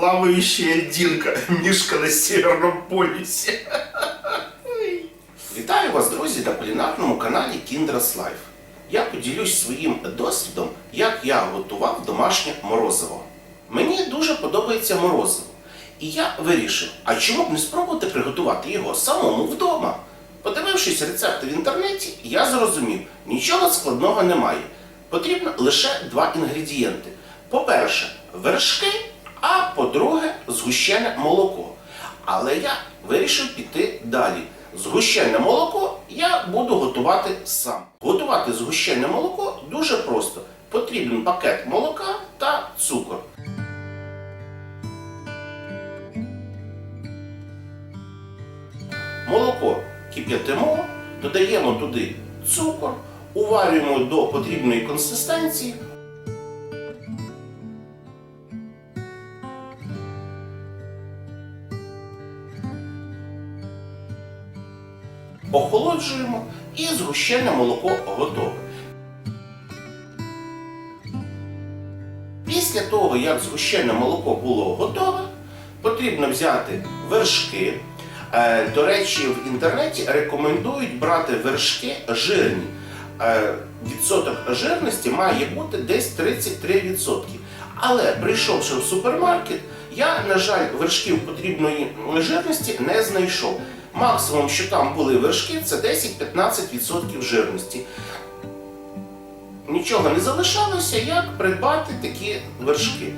плавающая льдинка, Мишка на Северном полюсе. Вітаю вас, друзі, на кулінарному каналі Kinder's Life. Я поділюсь своїм досвідом, як я готував домашнє морозиво. Мені дуже подобається морозиво. І я вирішив, а чому б не спробувати приготувати його самому вдома? Подивившись рецепти в інтернеті, я зрозумів, нічого складного немає. Потрібно лише два інгредієнти. По-перше, вершки, а по-друге, згущене молоко. Але я вирішив піти далі. Згущене молоко я буду готувати сам. Готувати згущене молоко дуже просто. Потрібен пакет молока та цукор. Молоко кип'ятимо, додаємо туди цукор, уварюємо до потрібної консистенції. Охолоджуємо і згущене молоко готове. Після того, як згущене молоко було готове, потрібно взяти вершки. Е, До речі, в інтернеті рекомендують брати вершки жирні. Е, Відсоток жирності має бути десь 33%. Але прийшовши в супермаркет, я, на жаль, вершків потрібної жирності не знайшов. Максимум, що там були вершки, це 10-15% жирності. Нічого не залишалося, як придбати такі вершки.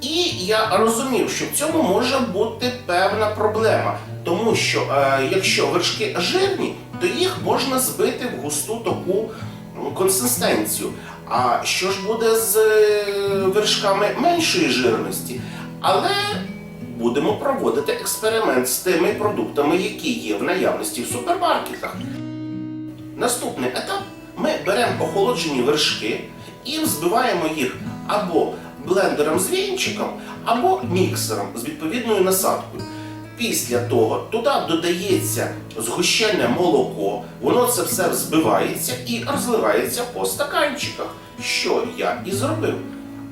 І я розумів, що в цьому може бути певна проблема, тому що е, якщо вершки жирні, то їх можна збити в густу таку консистенцію. А що ж буде з е, вершками меншої жирності? Але будемо проводити експеримент з тими продуктами, які є в наявності в супермаркетах. Наступний етап ми беремо охолоджені вершки і взбиваємо їх або блендером з вінчиком, або міксером з відповідною насадкою. Після того туди додається згущене молоко, воно це все взбивається і розливається по стаканчиках, що я і зробив.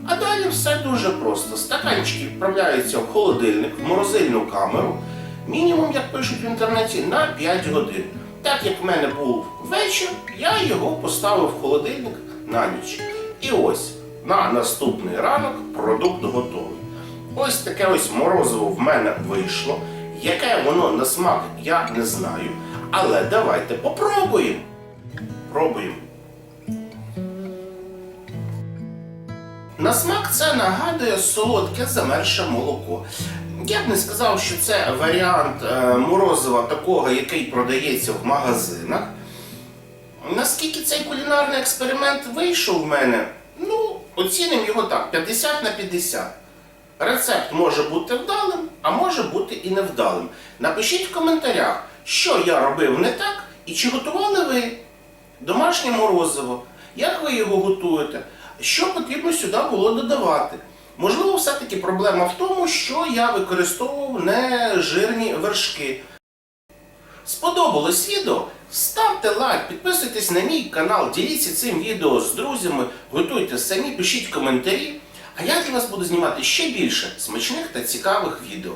А далі все дуже просто. Стаканчики відправляються в холодильник, в морозильну камеру, мінімум, як пишуть в інтернеті, на 5 годин. Так як в мене був вечір, я його поставив в холодильник на ніч. І ось на наступний ранок продукт готовий. Ось таке ось морозиво в мене вийшло. Яке воно на смак, я не знаю. Але давайте попробуємо. Пробуємо. На смак це нагадує солодке замерше молоко. Я б не сказав, що це варіант е, морозива такого, який продається в магазинах. Наскільки цей кулінарний експеримент вийшов в мене, ну, оцінимо його так, 50 на 50. Рецепт може бути вдалим, а може бути і невдалим. Напишіть в коментарях, що я робив не так і чи готували ви домашнє морозиво, як ви його готуєте, що потрібно сюди було додавати. Можливо, все-таки проблема в тому, що я використовував нежирні вершки. Сподобалось відео? Ставте лайк, підписуйтесь на мій канал, діліться цим відео з друзями, готуйте самі, пишіть коментарі. А я для вас буду знімати ще більше смачних та цікавих відео.